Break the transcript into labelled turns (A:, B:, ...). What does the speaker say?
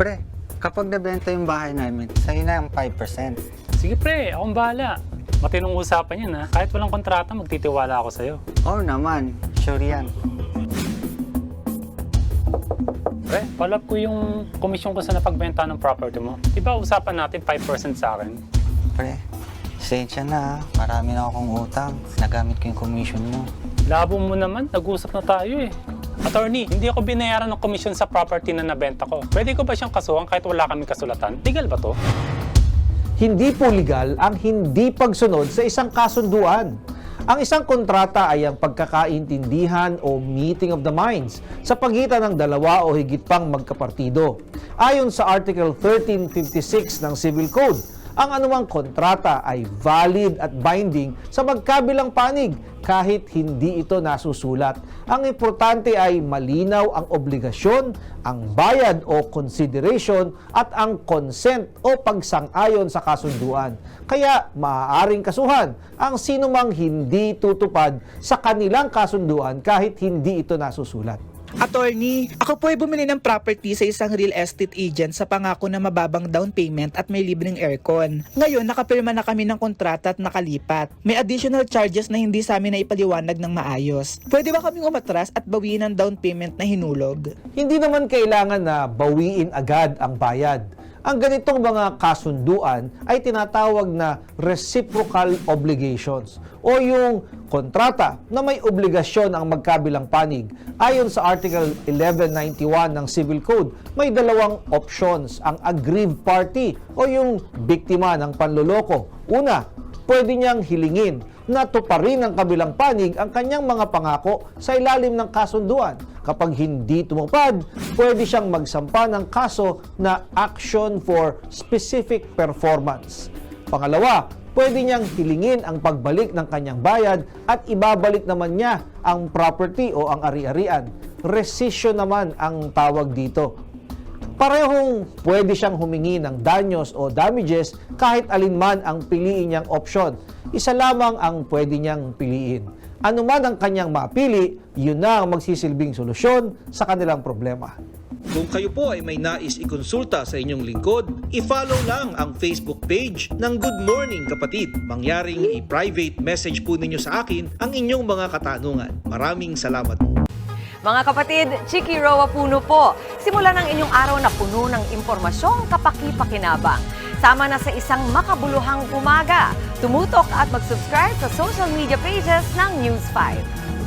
A: Pre, kapag nabenta yung bahay namin, sa'yo na yung 5%.
B: Sige pre, akong bahala. Matinong usapan yan ha. Kahit walang kontrata, magtitiwala ako sa'yo.
A: Oo naman, sure yan.
B: Pre, follow up ko yung komisyon ko sa napagbenta ng property mo. Di ba usapan natin 5% sa akin?
A: Pre, sensya na. ah. Marami na akong utang. Nagamit ko yung commission mo.
B: Labo mo naman, nag-usap na tayo eh. Attorney, hindi ako binayaran ng komisyon sa property na nabenta ko. Pwede ko ba siyang kasuhan kahit wala kaming kasulatan? Legal ba to?
C: Hindi po legal ang hindi pagsunod sa isang kasunduan. Ang isang kontrata ay ang pagkakaintindihan o meeting of the minds sa pagitan ng dalawa o higit pang magkapartido. Ayon sa Article 1356 ng Civil Code, ang anumang kontrata ay valid at binding sa magkabilang panig kahit hindi ito nasusulat. Ang importante ay malinaw ang obligasyon, ang bayad o consideration at ang consent o pagsang-ayon sa kasunduan. Kaya maaaring kasuhan ang sinumang hindi tutupad sa kanilang kasunduan kahit hindi ito nasusulat.
D: Attorney, ako po ay bumili ng property sa isang real estate agent sa pangako na mababang down payment at may libreng aircon. Ngayon, nakapirma na kami ng kontrata at nakalipat. May additional charges na hindi sa amin na ipaliwanag ng maayos. Pwede ba kaming umatras at bawiin ang down payment na hinulog?
C: Hindi naman kailangan na bawiin agad ang bayad. Ang ganitong mga kasunduan ay tinatawag na reciprocal obligations o yung kontrata na may obligasyon ang magkabilang panig. Ayon sa Article 1191 ng Civil Code, may dalawang options ang aggrieved party o yung biktima ng panloloko. Una, pwede niyang hilingin na tuparin ng kabilang panig ang kanyang mga pangako sa ilalim ng kasunduan. Kapag hindi tumupad, pwede siyang magsampa ng kaso na action for specific performance. Pangalawa, pwede niyang hilingin ang pagbalik ng kanyang bayad at ibabalik naman niya ang property o ang ari-arian. Rescission naman ang tawag dito. Parehong pwede siyang humingi ng danyos o damages kahit alinman ang piliin niyang option. Isa lamang ang pwede niyang piliin. Ano man ang kanyang mapili, yun na ang magsisilbing solusyon sa kanilang problema.
E: Kung kayo po ay may nais ikonsulta sa inyong lingkod, i-follow lang ang Facebook page ng Good Morning Kapatid. Mangyaring i-private message po ninyo sa akin ang inyong mga katanungan. Maraming salamat po.
F: Mga kapatid, Chiki Roa Puno po. Simulan ang inyong araw na puno ng impormasyong kapaki-pakinabang. Sama na sa isang makabuluhang umaga. Tumutok at mag-subscribe sa social media pages ng News 5.